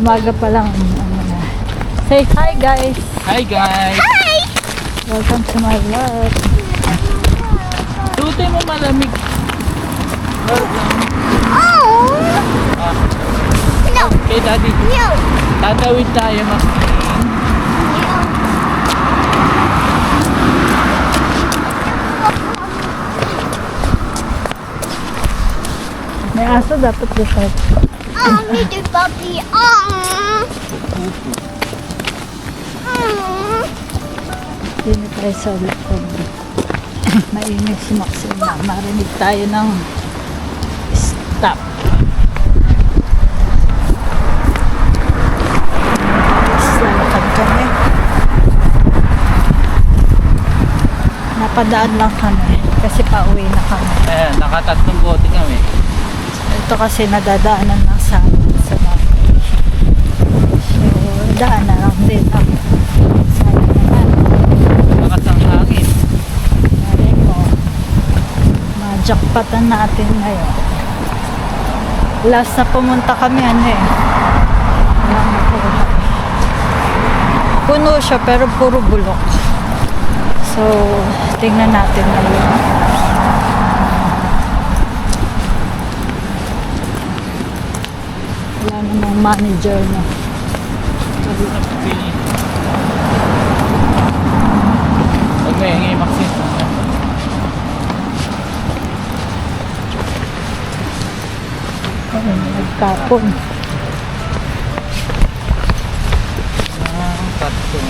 umaga pa lang. Ano na. Say hi guys! Hi guys! Hi. Welcome to my vlog. Tutoy mo malamig. Welcome. Oh. Ah, No. kay daddy. No. Tatawid tayo mas May aso dapat dito. Oh, me too, puppy. Oh. Oh. Dito tayo sa likod. Mainit si Maxima. Marinig tayo ng stop. Lalakad kami. Napadaan lang kami kasi pauwi na kami. Ayan, nakatatlong bote kami. Ito kasi nadadaanan lang sa sa bahay. So, daan na lang din ako. Sayang naman. Lakas ang hangin. Mo. Natin ngayon. Last na pumunta kami, ano eh. Na. Puno siya, pero puro bulok. So, tingnan natin ngayon. Wala namang manager na. Sabi na pipili. Huwag mo yung Maxine. Ayun, nagkapon. Ah, cartoon.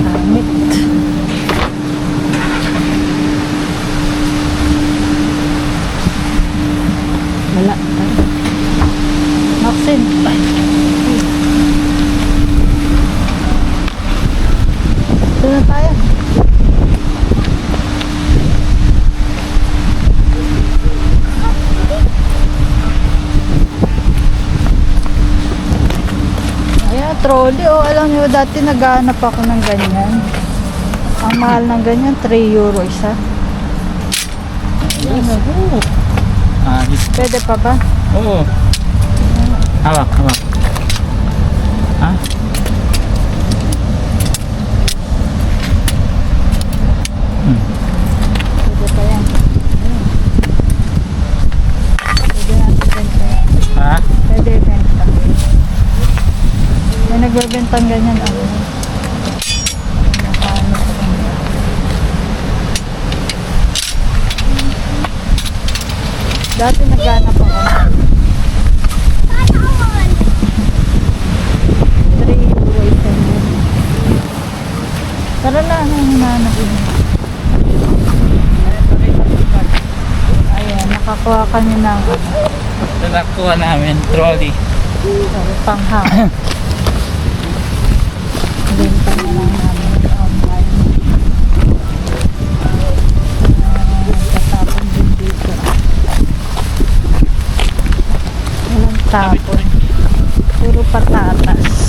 Damit. Wala. Maxine. Doon na tayo. Trolley. Oh, alam niyo, dati naghahanap ako ng ganyan. Ang mahal ng ganyan, 3 euro isa. Yes. Oo. Ah, this. Pwede pa ba? Oo. Hawak, hawak. Ha? Pwede pa yan. Pwede natin benta yan. Ha? Pwede benta. Nagbebentang ganyan. Ano? Dati naghanap ako. Patawan. 3 euro isa yun. Tara na, ano yung hinahanap yun? Ayan, nakakuha kami ng Ito nakuha namin, trolley. Panghang. Rin. Puro patatas.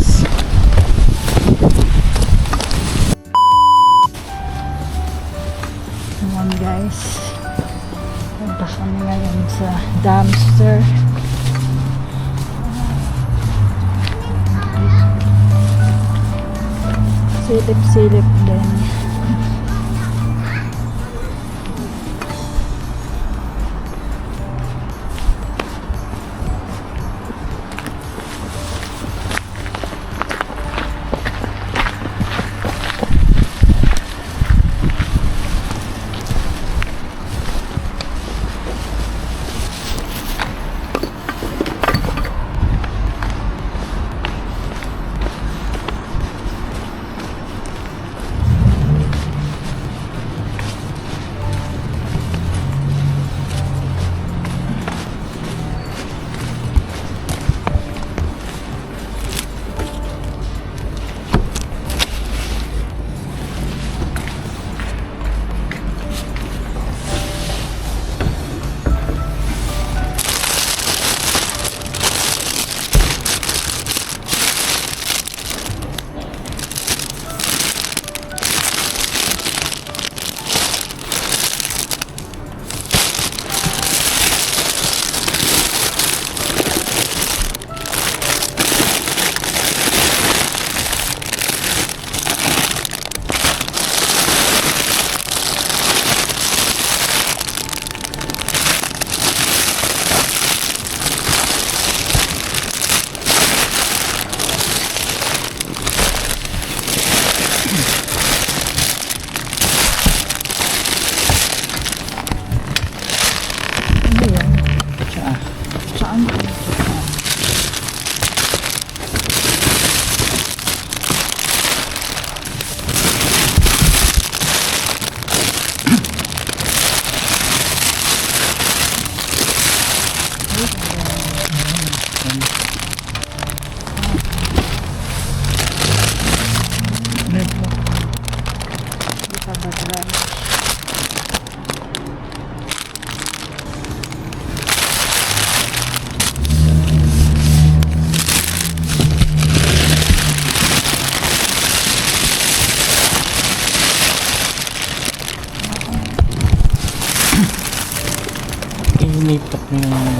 ini top nih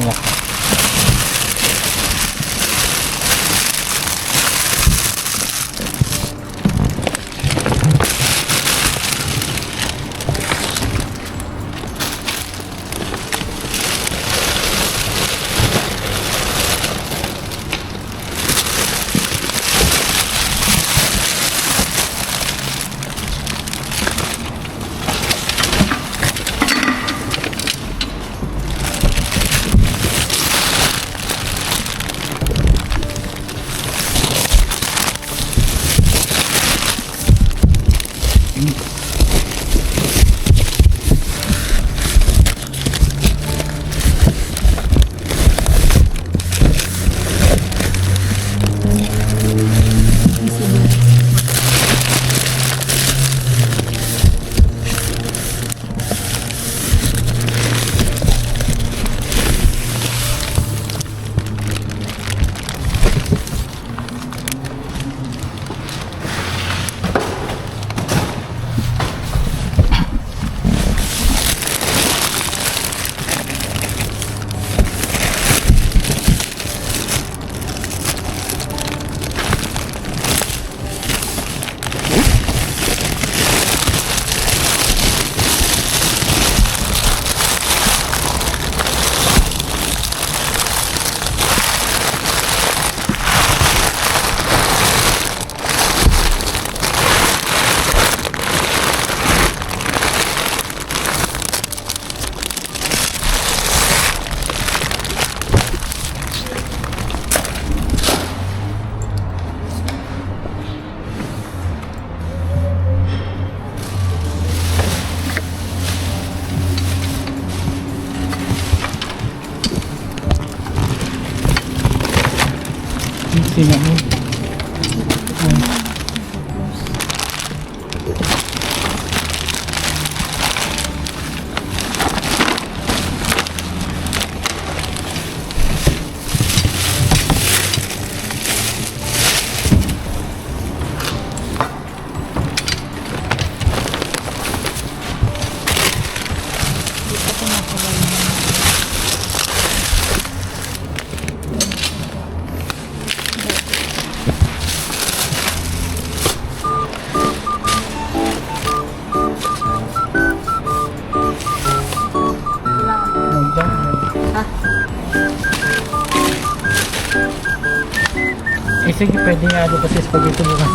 Ano kasi spaghetti bukas.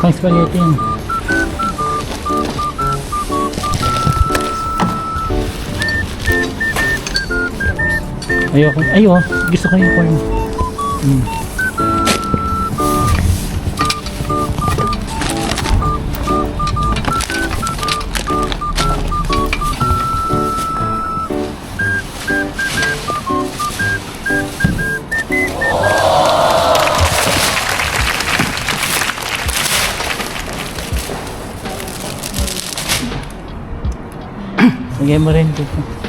Pang spaghetti yun. Ayoko. Ayo, gusto ko yung corn. Mm. Mo rin dito.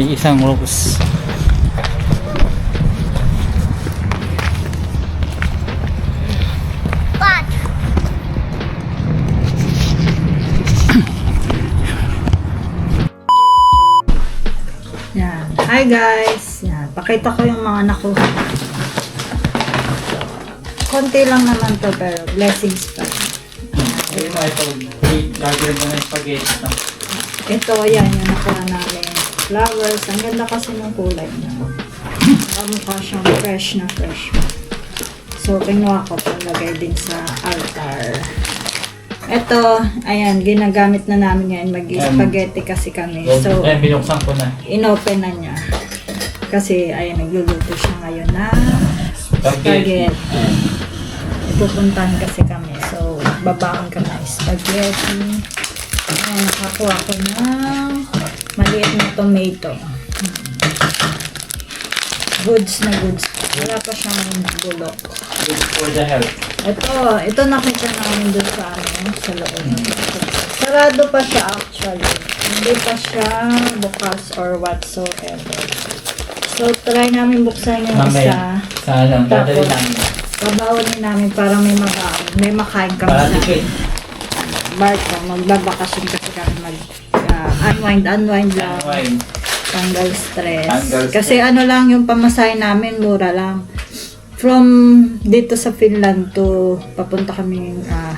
Ay isang rose. Yan. Hi guys. Yan. Pakita ko yung mga nakuha. Konti lang naman to pero blessings pa. Ayun na ito. Lagyan mo ng spaghetti. Ito, yan yung nakuha namin. Flowers. Ang ganda kasi ng kulay niya. Kamukha siyang fresh na fresh. So, kinuha ko panglagay din sa altar. Ito, ayan, ginagamit na namin ngayon. Mag-spaghetti kasi kami. So, Ayan, binuksan ko na. inopen na niya. kasi ay nagluluto siya ngayon na Spaghetti. spaghetti. Pupuntahan kasi kami. So, babaon ka na spaghetti. Ayan, nakakuha ko ng maliit na tomato. Goods na goods. Wala pa siyang bulok. Good for the health. Ito, ito nakita namin doon sa ano, sa loob. Sarado pa siya actually. Hindi pa siya bukas or whatsoever. So, try namin buksan yung Mamaya. isa. Sa lang, dadali namin. Babawanin namin para may mabaon. May makain kami Para sa tipid. barko. Magbabakasyon kasi kami mag unwind, unwind lang. Wine. Tanggal stress. Tanggal Kasi ano lang yung pamasahe namin, mura lang. From dito sa Finland to papunta kami ah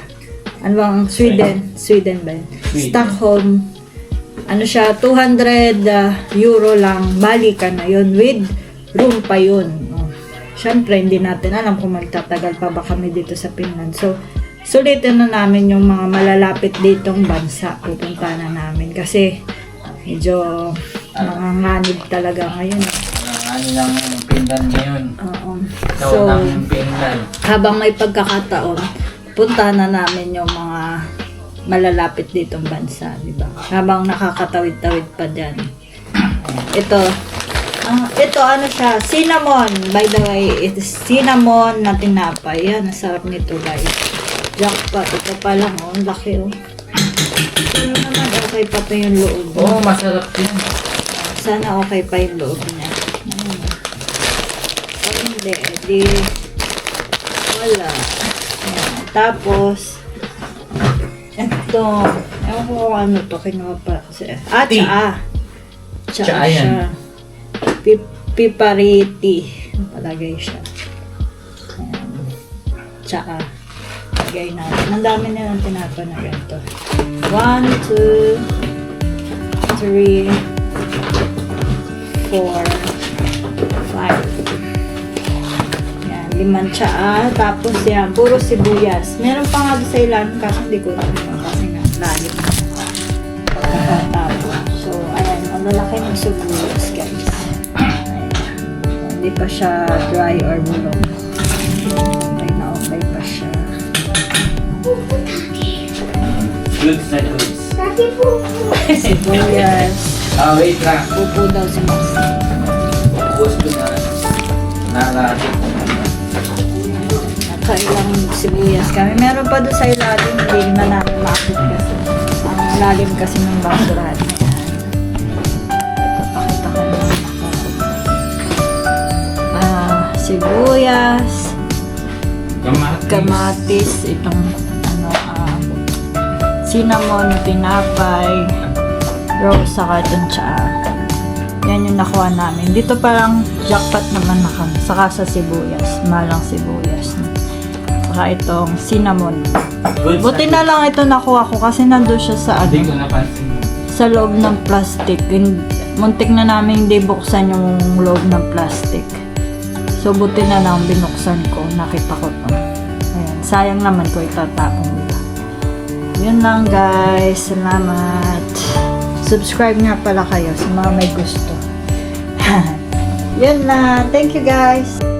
ano bang Sweden, Sweden ba yun? Sweden. Stockholm. Ano siya, 200 ah, euro lang. Balikan na yun with room pa yun. Oh. Siyempre, hindi natin alam kung magtatagal pa ba kami dito sa Finland. So, sulitin na namin yung mga malalapit ditong bansa. Pupunta na namin. Kasi, medyo nanganganib talaga ngayon. ano lang yung pindan ngayon. Oo. So, ng pindan. habang may pagkakataon, punta na namin yung mga malalapit ditong bansa, di ba? Habang nakakatawid-tawid pa dyan. Ito, ah, ito ano siya, cinnamon. By the way, it is cinnamon na tinapay. Yan, ang sarap nito guys. Jackpot, ito pa lang, oh, ang laki oh. Pero naman, okay pa to yung loob. Oo, masarap din. Sana okay pa yung loob niya. Ayun. Pag hindi, di wala. Ayan. Tapos, ito, ewan ko kung ano to, kinuha pa. Ah, tsaa. Tsaa Tsaa yan. siya. Pip pipariti. Palagay siya. Ayan. Tsaa. Lagay natin. Ang dami nilang tinapa na ganito. One, two, three, four, five. Yan, limang tsaa. Tapos yan, puro sibuyas. Meron pa nga sa ilalim kasi hindi ko yun kasi nga lalim na. Pagkatapos. So, ayan, ang lalaki ng sibuyas guys. Ayan. Hindi pa siya dry or bulong. Goods na goods. Daddy Poo. Sibuyas. Ah, wait lang. Pupo daw si Max. Ubus ko na. Nalati ko. Nakailang sibuyas kami. Meron pa doon sa ilalim, hindi na namin maakit kasi. Ang lalim kasi ng basurahan pakita ko na Ah, sibuyas, Kamatis. kamatis, itong cinnamon, tinapay, rose, saka itong tsaa. Yan yung nakuha namin. Dito parang jackpot naman na kami. Saka sa sibuyas. Malang sibuyas. Saka itong cinnamon. Buti na lang ito nakuha ko kasi nandun siya sa Hindi ko ano, napansin. sa loob ng plastic. Muntik na namin hindi buksan yung loob ng plastic. So buti na lang binuksan ko. Nakita ko to. Ayan. Sayang naman ko itatapon. Yun lang guys. Salamat. Subscribe nga pala kayo sa mga may gusto. Yun lang. Thank you guys.